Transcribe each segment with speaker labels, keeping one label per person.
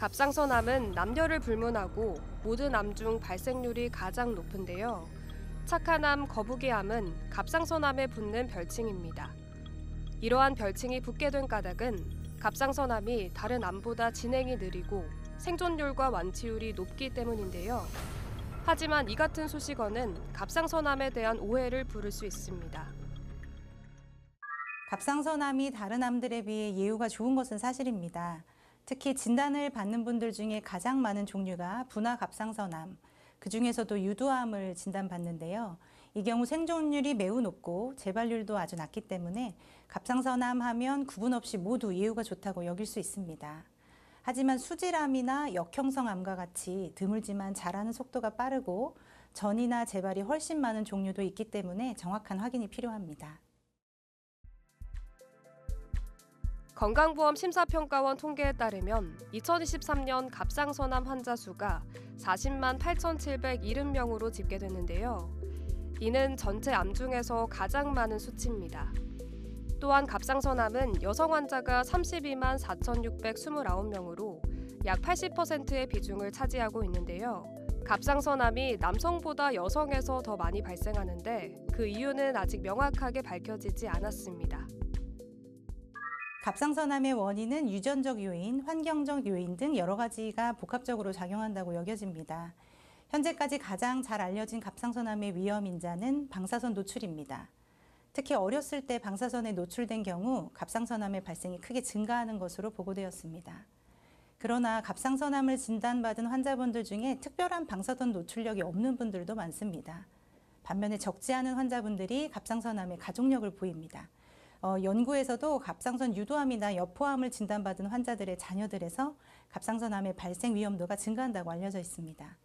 Speaker 1: 갑상선암은 남녀를 불문하고 모든 암 중 발생률이 가장 높은데요. 착한 암, 거북이암은 갑상선암에 붙는 별칭입니다. 이러한 별칭이 붙게 된 까닭은 갑상선암이 다른 암보다 진행이 느리고 생존율과 완치율이 높기 때문인데요. 하지만 이 같은 수식어는 갑상선암에 대한 오해를 부를 수 있습니다.
Speaker 2: 갑상선암이 다른 암들에 비해 예후가 좋은 것은 사실입니다. 특히 진단을 받는 분들 중에 가장 많은 종류가 분화 갑상선암, 그 중에서도 유두암을 진단받는데요. 이 경우 생존율이 매우 높고 재발률도 아주 낮기 때문에 갑상선암 하면 구분 없이 모두 예후가 좋다고 여길 수 있습니다. 하지만 수질암이나 역형성암과 같이 드물지만 자라는 속도가 빠르고 전이나 재발이 훨씬 많은 종류도 있기 때문에 정확한 확인이 필요합니다.
Speaker 1: 건강보험 심사평가원 통계에 따르면 2023년 갑상선암 환자 수가 40만 8,770명으로 집계됐는데요. 이는 전체 암 중에서 가장 많은 수치입니다. 또한 갑상선암은 여성 환자가 32만 4,629명으로 약 80%의 비중을 차지하고 있는데요. 갑상선암이 남성보다 여성에서 더 많이 발생하는데 그 이유는 아직 명확하게 밝혀지지 않았습니다.
Speaker 2: 갑상선암의 원인은 유전적 요인, 환경적 요인 등 여러 가지가 복합적으로 작용한다고 여겨집니다. 현재까지 가장 잘 알려진 갑상선암의 위험 인자는 방사선 노출입니다. 특히 어렸을 때 방사선에 노출된 경우 갑상선암의 발생이 크게 증가하는 것으로 보고되었습니다. 그러나 갑상선암을 진단받은 환자분들 중에 특별한 방사선 노출력이 없는 분들도 많습니다. 반면에 적지 않은 환자분들이 갑상선암의 가족력을 보입니다. 어, 연구에서도 갑상선 유도암이나 여포암을 진단받은 환자들의 자녀들에서 갑상선암의 발생 위험도가 증가한다고 알려져 있습니다.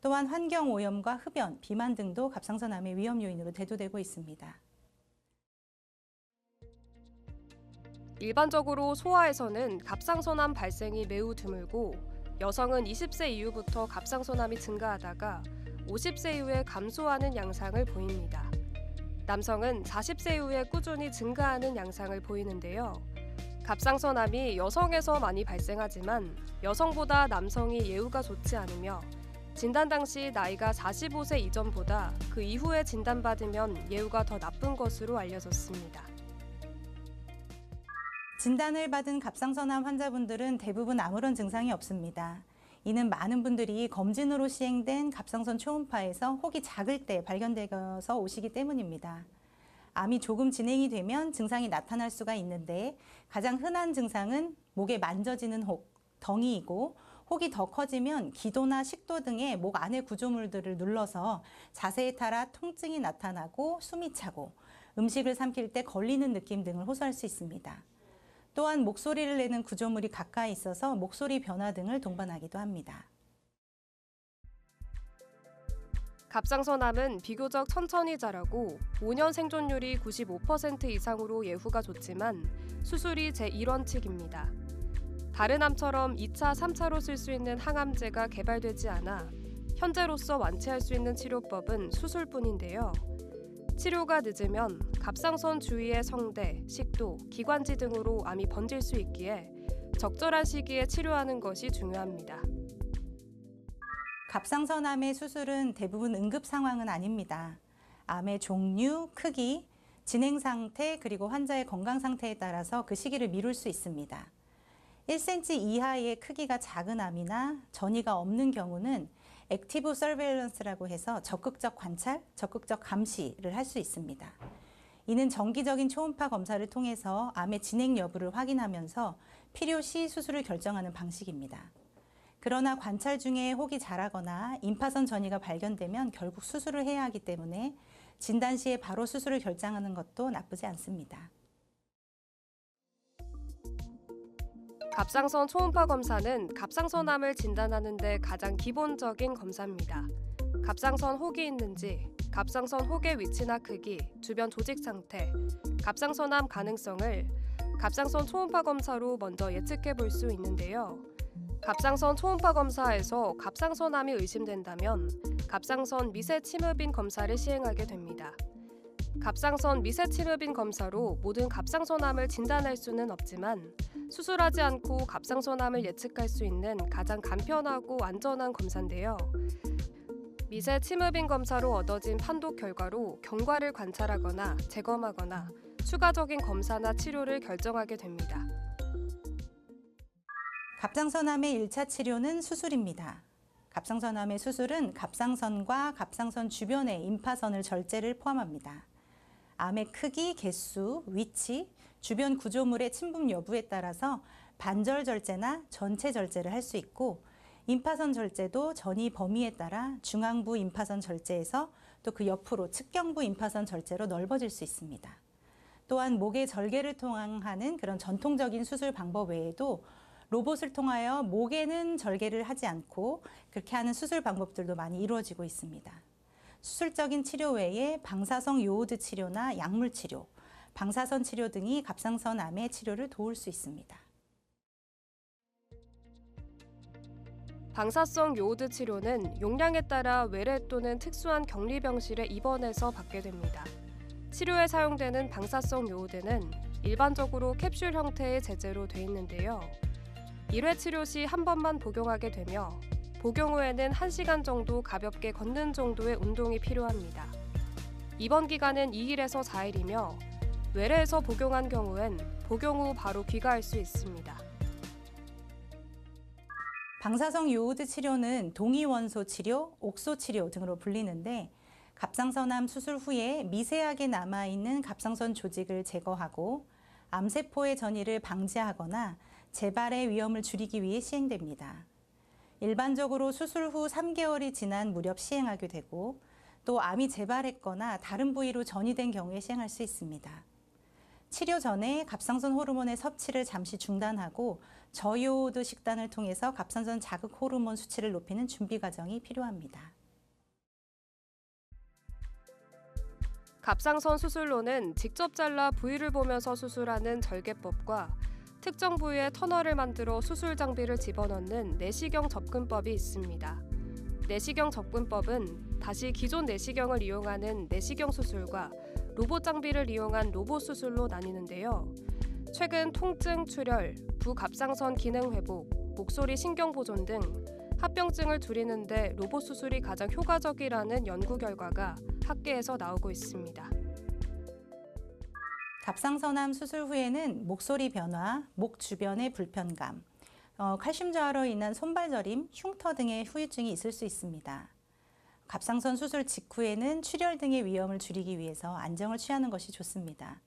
Speaker 2: 또한 환경 오염과 흡연, 비만 등도 갑상선암의 위험 요인으로 대두되고 있습니다.
Speaker 1: 일반적으로 소아에서는 갑상선암 발생이 매우 드물고 여성은 20세 이후부터 갑상선암이 증가하다가 50세 이후에 감소하는 양상을 보입니다. 남성은 40세 이후에 꾸준히 증가하는 양상을 보이는데요. 갑상선암이 여성에서 많이 발생하지만 여성보다 남성이 예후가 좋지 않으며 진단 당시 나이가 45세 이전보다 그 이후에 진단받으면 예후가 더 나쁜 것으로 알려졌습니다.
Speaker 2: 진단을 받은 갑상선암 환자분들은 대부분 아무런 증상이 없습니다. 이는 많은 분들이 검진으로 시행된 갑상선 초음파에서 혹이 작을 때 발견되어서 오시기 때문입니다. 암이 조금 진행이 되면 증상이 나타날 수가 있는데 가장 흔한 증상은 목에 만져지는 혹, 덩이이고 혹이 더 커지면 기도나 식도 등의 목 안의 구조물들을 눌러서 자세에 따라 통증이 나타나고 숨이 차고 음식을 삼킬 때 걸리는 느낌 등을 호소할 수 있습니다. 또한 목소리를 내는 구조물이 가까이 있어서 목소리 변화 등을 동반하기도 합니다.
Speaker 1: 갑상선암은 비교적 천천히 자라고 5년 생존율이 95% 이상으로 예후가 좋지만 수술이 제1원칙입니다. 다른 암처럼 2차, 3차로 쓸 수 있는 항암제가 개발되지 않아 현재로서 완치할 수 있는 치료법은 수술뿐인데요. 치료가 늦으면 갑상선 주위의 성대, 식도, 기관지 등으로 암이 번질 수 있기에 적절한 시기에 치료하는 것이 중요합니다.
Speaker 2: 갑상선암의 수술은 대부분 응급 상황은 아닙니다. 암의 종류, 크기, 진행 상태 그리고 환자의 건강 상태에 따라서 그 시기를 미룰 수 있습니다. 1cm 이하의 크기가 작은 암이나 전이가 없는 경우는 액티브 서베일런스라고 해서 적극적 관찰, 적극적 감시를 할 수 있습니다. 이는 정기적인 초음파 검사를 통해서 암의 진행 여부를 확인하면서 필요시 수술을 결정하는 방식입니다. 그러나 관찰 중에 혹이 자라거나 임파선 전이가 발견되면 결국 수술을 해야 하기 때문에 진단 시에 바로 수술을 결정하는 것도 나쁘지 않습니다.
Speaker 1: 갑상선 초음파 검사는 갑상선암을 진단하는 데 가장 기본적인 검사입니다. 갑상선 혹이 있는지, 갑상선 혹의 위치나 크기, 주변 조직 상태, 갑상선암 가능성을 갑상선 초음파 검사로 먼저 예측해 볼 수 있는데요. 갑상선 초음파 검사에서 갑상선암이 의심된다면 갑상선 미세 침흡인 검사를 시행하게 됩니다. 갑상선 미세 침흡인 검사로 모든 갑상선암을 진단할 수는 없지만 수술하지 않고 갑상선암을 예측할 수 있는 가장 간편하고 안전한 검사인데요. 미세 침흡인 검사로 얻어진 판독 결과로 경과를 관찰하거나 재검하거나 추가적인 검사나 치료를 결정하게 됩니다.
Speaker 2: 갑상선암의 1차 치료는 수술입니다. 갑상선암의 수술은 갑상선과 갑상선 주변의 임파선을 절제를 포함합니다. 암의 크기, 개수, 위치, 주변 구조물의 침범 여부에 따라서 반절 절제나 전체 절제를 할 수 있고 임파선 절제도 전이 범위에 따라 중앙부 임파선 절제에서 또 그 옆으로 측경부 임파선 절제로 넓어질 수 있습니다. 또한 목의 절개를 통하는 그런 전통적인 수술 방법 외에도 로봇을 통하여 목에는 절개를 하지 않고 그렇게 하는 수술 방법들도 많이 이루어지고 있습니다. 수술적인 치료 외에 방사성 요오드 치료나 약물 치료, 방사선 치료 등이 갑상선 암의 치료를 도울 수 있습니다.
Speaker 1: 방사성 요오드 치료는 용량에 따라 외래 또는 특수한 격리병실에 입원해서 받게 됩니다. 치료에 사용되는 방사성 요오드는 일반적으로 캡슐 형태의 제제로 돼 있는데요. 1회 치료 시 한 번만 복용하게 되며 복용 후에는 1시간 정도 가볍게 걷는 정도의 운동이 필요합니다. 입원 기간은 2일에서 4일이며 외래에서 복용한 경우엔 복용 후 바로 귀가할 수 있습니다.
Speaker 2: 방사성 요오드 치료는 동위원소 치료, 옥소 치료 등으로 불리는데 갑상선암 수술 후에 미세하게 남아있는 갑상선 조직을 제거하고 암세포의 전이를 방지하거나 재발의 위험을 줄이기 위해 시행됩니다. 일반적으로 수술 후 3개월이 지난 무렵 시행하게 되고 또 암이 재발했거나 다른 부위로 전이된 경우에 시행할 수 있습니다. 치료 전에 갑상선 호르몬의 섭취를 잠시 중단하고 저요오드 식단을 통해서 갑상선 자극 호르몬 수치를 높이는 준비 과정이 필요합니다.
Speaker 1: 갑상선 수술로는 직접 잘라 부위를 보면서 수술하는 절개법과 특정 부위에 터널을 만들어 수술 장비를 집어넣는 내시경 접근법이 있습니다. 내시경 접근법은 다시 기존 내시경을 이용하는 내시경 수술과 로봇 장비를 이용한 로봇 수술로 나뉘는데요. 최근 통증, 출혈, 부갑상선 기능 회복, 목소리 신경 보존 등 합병증을 줄이는데 로봇 수술이 가장 효과적이라는 연구 결과가 학계에서 나오고 있습니다.
Speaker 2: 갑상선암 수술 후에는 목소리 변화, 목 주변의 불편감, 어, 칼슘 저하로 인한 손발 저림, 흉터 등의 후유증이 있을 수 있습니다. 갑상선 수술 직후에는 출혈 등의 위험을 줄이기 위해서 안정을 취하는 것이 좋습니다.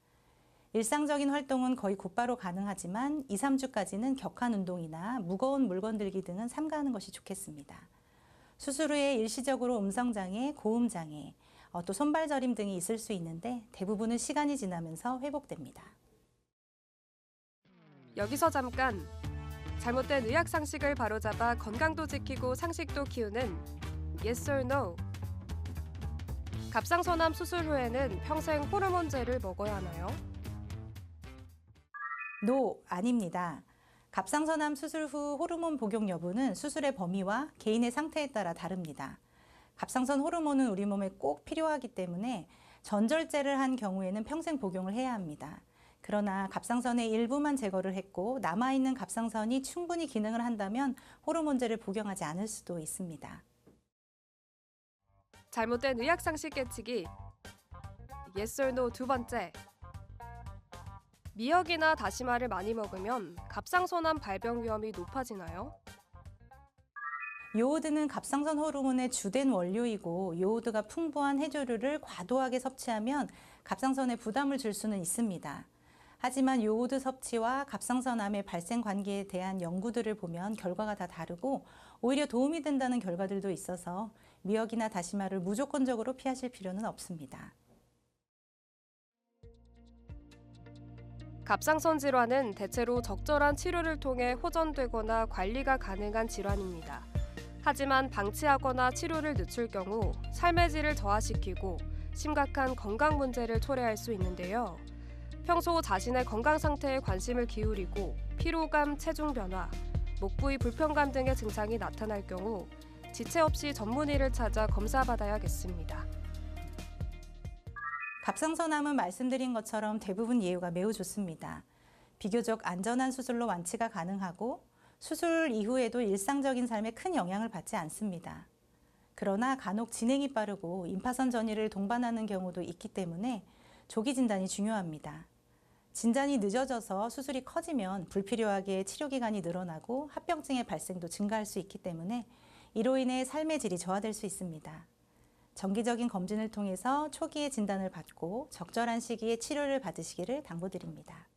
Speaker 2: 일상적인 활동은 거의 곧바로 가능하지만 2, 3주까지는 격한 운동이나 무거운 물건 들기 등은 삼가하는 것이 좋겠습니다. 수술 후에 일시적으로 음성장애, 고음장애, 어, 또 손발 저림 등이 있을 수 있는데 대부분은 시간이 지나면서 회복됩니다.
Speaker 1: 여기서 잠깐 잘못된 의학 상식을 바로잡아 건강도 지키고 상식도 키우는 Yes or No. 갑상선암 수술 후에는 평생 호르몬제를 먹어야 하나요?
Speaker 2: 노, 아닙니다. 갑상선암 수술 후 호르몬 복용 여부는 수술의 범위와 개인의 상태에 따라 다릅니다. 갑상선 호르몬은 우리 몸에 꼭 필요하기 때문에 전절제를 한 경우에는 평생 복용을 해야 합니다. 그러나 갑상선의 일부만 제거를 했고 남아있는 갑상선이 충분히 기능을 한다면 호르몬제를 복용하지 않을 수도 있습니다.
Speaker 1: 잘못된 의학 상식 깨치기. Yes or No 두 번째. 미역이나 다시마를 많이 먹으면 갑상선암 발병 위험이 높아지나요?
Speaker 2: 요오드는 갑상선 호르몬의 주된 원료이고 요오드가 풍부한 해조류를 과도하게 섭취하면 갑상선에 부담을 줄 수는 있습니다. 하지만 요오드 섭취와 갑상선암의 발생 관계에 대한 연구들을 보면 결과가 다 다르고 오히려 도움이 된다는 결과들도 있어서 미역이나 다시마를 무조건적으로 피하실 필요는 없습니다.
Speaker 1: 갑상선 질환은 대체로 적절한 치료를 통해 호전되거나 관리가 가능한 질환입니다. 하지만 방치하거나 치료를 늦출 경우 삶의 질을 저하시키고 심각한 건강 문제를 초래할 수 있는데요. 평소 자신의 건강 상태에 관심을 기울이고 피로감, 체중 변화, 목 부위 불편감 등의 증상이 나타날 경우 지체 없이 전문의를 찾아 검사받아야겠습니다.
Speaker 2: 갑상선암은 말씀드린 것처럼 대부분 예후가 매우 좋습니다. 비교적 안전한 수술로 완치가 가능하고 수술 이후에도 일상적인 삶에 큰 영향을 받지 않습니다. 그러나 간혹 진행이 빠르고 임파선 전이를 동반하는 경우도 있기 때문에 조기 진단이 중요합니다. 진단이 늦어져서 수술이 커지면 불필요하게 치료 기간이 늘어나고 합병증의 발생도 증가할 수 있기 때문에 이로 인해 삶의 질이 저하될 수 있습니다. 정기적인 검진을 통해서 초기에 진단을 받고 적절한 시기에 치료를 받으시기를 당부드립니다.